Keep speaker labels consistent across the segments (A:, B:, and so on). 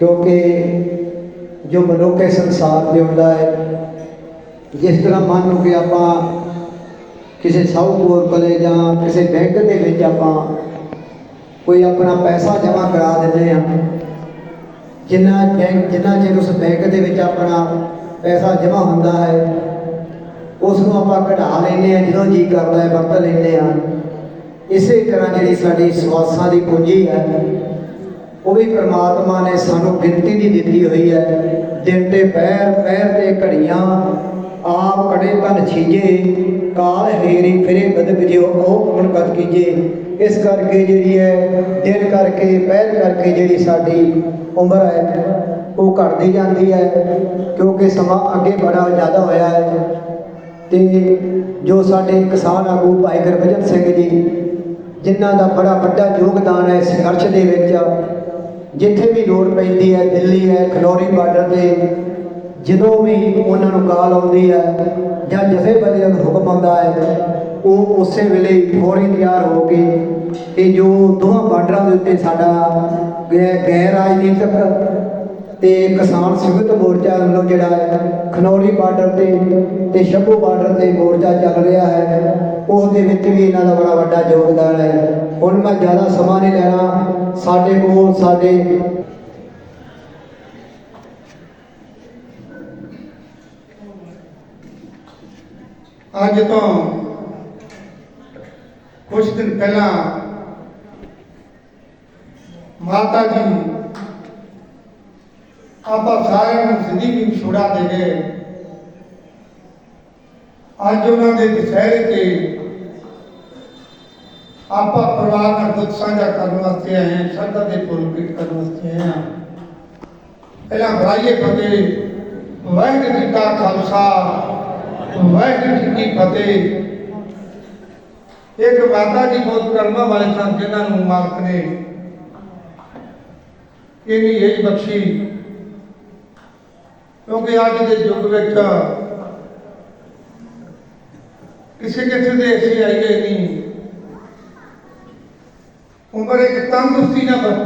A: ਕਿਉਂਕਿ ਜੋ ਮਨੁੱਖ ਇਸ ਸੰਸਾਰ ਤੇ ਹੁੰਦਾ ਹੈ, ਜਿਸ ਤਰ੍ਹਾਂ ਮੰਨ ਲਓ ਕਿ ਆਪਾਂ ਕਿਸੇ ਸਾਹੂਪੁਰ ਕੋਲੇ ਜਾਂ ਕਿਸੇ ਬੈਂਕ ਦੇ ਵਿੱਚ ਆਪਾਂ ਕੋਈ ਆਪਣਾ ਪੈਸਾ ਜਮ੍ਹਾਂ ਕਰਾ ਦਿੰਦੇ ਆ ਜਿੰਨਾ ਜਿੰਨਾ ਚਿਰ ਉਸ ਬੈਂਕ ਦੇ ਵਿੱਚ ਆਪਣਾ ਪੈਸਾ ਜਮ੍ਹਾਂ ਹੁੰਦਾ ਹੈ ਉਸ ਨੂੰ ਆਪਾਂ ਕਢਾ ਲੈਂਦੇ ਆ ਜਦੋਂ ਜੀ ਕਰਦਾ ਹੈ, ਵਰਤ ਲੈਂਦੇ ਆ ਇਸੇ ਤਰ੍ਹਾਂ ਜਿਹੜੀ ਸਾਡੀ ਸਵਾਸਾਂ ਦੀ ਪੂੰਜੀ ਹੈ ਉਹ ਵੀ ਪ੍ਰਮਾਤਮਾ ਨੇ ਸਾਨੂੰ ਗਿਣਤੀ ਦੀ ਦਿੱਤੀ ਹੋਈ ਹੈ। ਦਿਨ ਤੇ ਪੈਰ ਪਹਿਰ ਤੇ ਘੜੀਆਂ, ਆਪ ਕੜੇ ਤਨ ਛੀਜੇ, ਕਾਲ ਹੇਰੀ ਫਿਰੇ ਬਦਕ ਜਿਉ ਉਹ ਹੁਣ ਕਦ ਕੀਜੇ? ਇਸ ਕਰਕੇ ਜਿਹੜੀ ਹੈ, ਦਿਨ ਕਰਕੇ, ਪੈਰ ਕਰਕੇ ਜਿਹੜੀ ਸਾਡੀ ਉਮਰ ਹੈ, ਉਹ ਘਟਦੀ ਜਾਂਦੀ ਹੈ, ਕਿਉਂਕਿ ਸਮਾਂ ਅੱਗੇ ਬੜਾ ਜ਼ਿਆਦਾ ਹੋਇਆ ਹੈ। ਤੇ ਜੋ ਸਾਡੇ ਕਿਸਾਨ ਆਗੂ ਭਾਈ ਗੁਰਬਚਨ ਸਿੰਘ ਜੀ, ਜਿਨ੍ਹਾਂ ਦਾ ਬੜਾ ਵੱਡਾ ਯੋਗਦਾਨ ਹੈ ਸੰਘਰਸ਼ ਦੇ ਵਿੱਚ ਜਿੱਥੇ ਵੀ ਲੋੜ ਪੈਂਦੀ ਹੈ, ਦਿੱਲੀ ਹੈ ਖਨੌਰੀ ਬਾਰਡਰ ਤੇ, ਜਦੋਂ ਵੀ ਉਹਨਾਂ ਨੂੰ ਕਾਲ ਆਉਂਦੀ ਹੈ ਜਾਂ ਜਥੇਬੰਦੀਆਂ ਨੂੰ ਹੁਕਮ ਆਉਂਦਾ ਹੈ, ਉਹ ਉਸੇ ਵੇਲੇ ਹੀ ਫੌਰੀ ਤਿਆਰ ਹੋ ਕੇ ਇਹ ਜੋ ਦੋਹਾਂ ਬਾਰਡਰਾਂ ਦੇ ਉੱਤੇ ਸਾਡਾ ਗੈਰ ਰਾਜਨੀਤਿਕ ਤੇ ਕਿਸਾਨ ਸੰਯੁਕਤ ਮੋਰਚਾ ਵੱਲੋਂ ਜਿਹੜਾ ਹੈ, ਖਨੌਰੀ ਬਾਰਡਰ ਤੇ ਤੇ ਸ਼ੰਭੂ ਬਾਰਡਰ ਤੇ ਮੋਰਚਾ ਚੱਲ ਰਿਹਾ ਹੈ। ਉਸ ਦੇ ਵਿੱਚ ਵੀ ਇਹਨਾਂ ਦਾ ਬੜਾ ਵੱਡਾ ਯੋਗਦਾਨ ਹੈ। ਹੁਣ ਮੈਂ ਜ਼ਿਆਦਾ ਸਮਾਂ ਨਹੀਂ ਲੈਣਾ। ਸਾਡੇ ਕੋਲ ਸਾਡੇ
B: ਅੱਜ ਤੋਂ ਕੁਝ ਦਿਨ ਪਹਿਲਾਂ ਮਾਤਾ ਜੀ ਆਪਾਂ ਸਾਰਿਆਂ ਨੂੰ ਜ਼ਿੰਦਗੀ ਵਿਛੋੜਾ ਦੇ ਗਏ ਅੱਜ ਉਹਨਾਂ ਦੇ ਦੁਸਹਿਰੇ ਤੇ ਆਪਾਂ ਪਰਿਵਾਰ ਨਾਲ ਦੁੱਖ ਸਾਂਝਾ ਕਰਨ ਵਾਸਤੇ ਆਏ ਹਾਂ ਸ਼ਰਧਾ ਦੇ ਫੁੱਲ ਭੇਟ ਕਰਨ ਵਾਸਤੇ ਆਏ ਹਾਂ ਪਹਿਲਾਂ ਬੁਲਾਈਏ ਫਤਿਹ ਵਾਹਿਗੁਰੂ ਜੀ ਕਾ ਖਾਲਸਾ ਵਾਹਿਗੁਰੂ ਜੀ ਕੀ ਫਤਿਹ ਇੱਕ ਮਾਤਾ ਜੀ ਬਹੁਤ ਕਰਮਾਂ ਵਾਲੇ ਸਨ ਜਿਨ੍ਹਾਂ ਨੂੰ ਮਾਲਕ ਨੇ ਇਹਨੀ ਏਜ ਬਖਸ਼ੀ ਕਿਉਂਕਿ ਅੱਜ ਦੇ ਯੁੱਗ ਵਿੱਚ ਕਿਸੇ ਕਿਸੇ ਦੇ ਅਸੀਂ ਆਈਏ ਨਹੀਂ। ਉਮਰ ਇੱਕ ਤੰਦਰੁਸਤੀ ਨਾ ਬਣ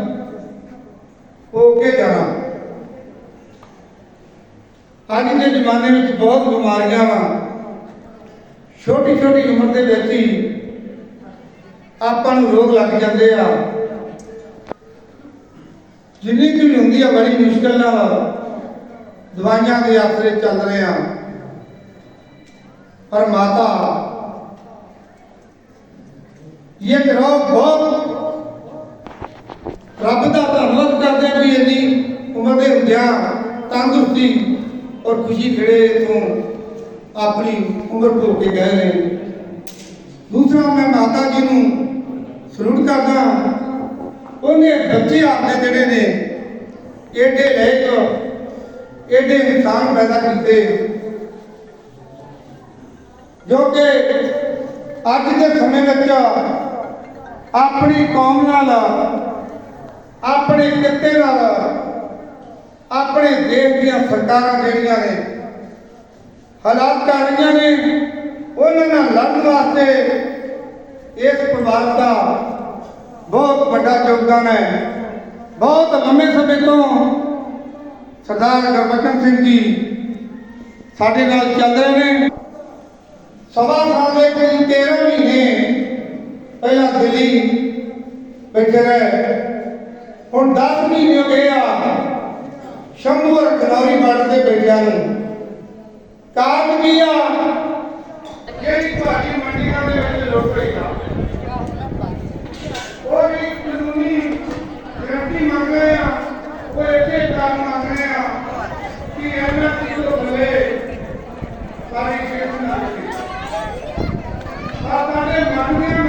B: ਉਹ ਕੇ ਜਾਣਾ। ਅੱਜ ਦੇ ਜ਼ਮਾਨੇ ਵਿੱਚ ਬਹੁਤ ਬਿਮਾਰੀਆਂ ਵਾ। ਛੋਟੀ ਛੋਟੀ ਉਮਰ ਦੇ ਵਿੱਚ ਹੀ ਆਪਾਂ ਨੂੰ ਰੋਗ ਲੱਗ ਜਾਂਦੇ ਆ। ਜਿੰਨੀ ਕੁ ਵੀ ਹੁੰਦੀ ਆ, ਬੜੀ ਮੁਸ਼ਕਲ ਨਾਲ ਦਵਾਈਆਂ ਦੇ ਆਸਰੇ ਚੱਲ ਰਹੇ ਆ ਪਰ ਮਾਤਾ ਇਹ ਕਰੋ ਬਹੁਤ ਰੱਬ ਦਾ ਧੰਨਵਾਦ ਕਰਦੇ ਆ ਵੀ ਇੰਨੀ ਉਮਰ ਦੇ ਹੁੰਦਿਆਂ ਤੰਦਰੁਸਤੀ ਔਰ ਖੁਸ਼ੀ ਖੜੇ ਤੋਂ ਆਪਣੀ ਉਮਰ ਭੋਗ ਕੇ ਗਏ ਨੇ। ਦੂਸਰਾ ਮੈਂ ਮਾਤਾ ਜੀ ਨੂੰ ਸਲੂਟ ਕਰਦਾ ਉਹਨੇ ਬੱਚੇ ਆਪਦੇ ਜਿਹੜੇ ਨੇ, ਏਡੇ ਲੈਕ ਏਡੇ ਇਨਸਾਨ ਪੈਦਾ ਕੀਤੇ। ਜੋ ਕਿ ਅੱਜ ਦੇ ਸਮੇਂ ਵਿੱਚ ਆਪਣੀ ਕੌਮ ਨਾਲ, ਆਪਣੇ ਕਿੱਤੇ ਨਾਲ, ਆਪਣੇ ਦੇਸ਼ ਦੀਆਂ ਸਰਕਾਰਾਂ ਜਿਹੜੀਆਂ ਨੇ, ਹਾਲਾਤ ਕਰ ਰਹੀਆਂ ਨੇ, ਉਹਨਾਂ ਨਾਲ ਲੜਨ ਵਾਸਤੇ ਇਸ ਪਰਿਵਾਰ ਦਾ ਬਹੁਤ ਵੱਡਾ ਯੋਗਦਾਨ ਹੈ। ਬਹੁਤ ਲੰਮੇ ਸਮੇਂ ਤੋਂ ਸਰਦਾਰ ਗੁਰਬਚਨ ਸਿੰਘ ਜੀ ਸਾਡੇ ਨਾਲ ਚੱਲ ਰਹੇ ਨੇ। ਸਵਾ ਸਾਲ ਦੇ ਕਰੀਬ 13 ਮਹੀਨੇ ਪਹਿਲਾਂ ਦਿੱਲੀ ਬੈਠੇ ਰਹੇ। ਹੁਣ 10 ਮਹੀਨੇ ਹੋ ਗਏ ਆ ਸ਼ੰਭੂ ਔਰ ਬਾਰਡਰ ਤੇ ਬੈਠਿਆਂ ਨੂੰ। ਕਾਰਨ ਕੀ ਆ ਜਿਹੜੀ ਤੁਹਾਡੀ ਮੰਡੀਆਂ ਦੇ ਵਿੱਚ ਲੁੱਟ ਰਹੀ ਆ ਉਹ ਵੀ ਕਾਨੂੰਨੀ ਗਰੰਟੀ ਮੰਗ ਰਹੇ ਆ ਉਹ ਇਸੇ ਕਾਰਨ ਮੰਗ ਰਹੇ ਆ ਕਿ ਐਮਐਸਪੀ ਤੋਂ ਥੱਲੇ ਸਾਰੀ ਖੇਤ ਨਾ ਲੱਗੇ ਆ ਸਾਡੇ ਮੰਗਦੇ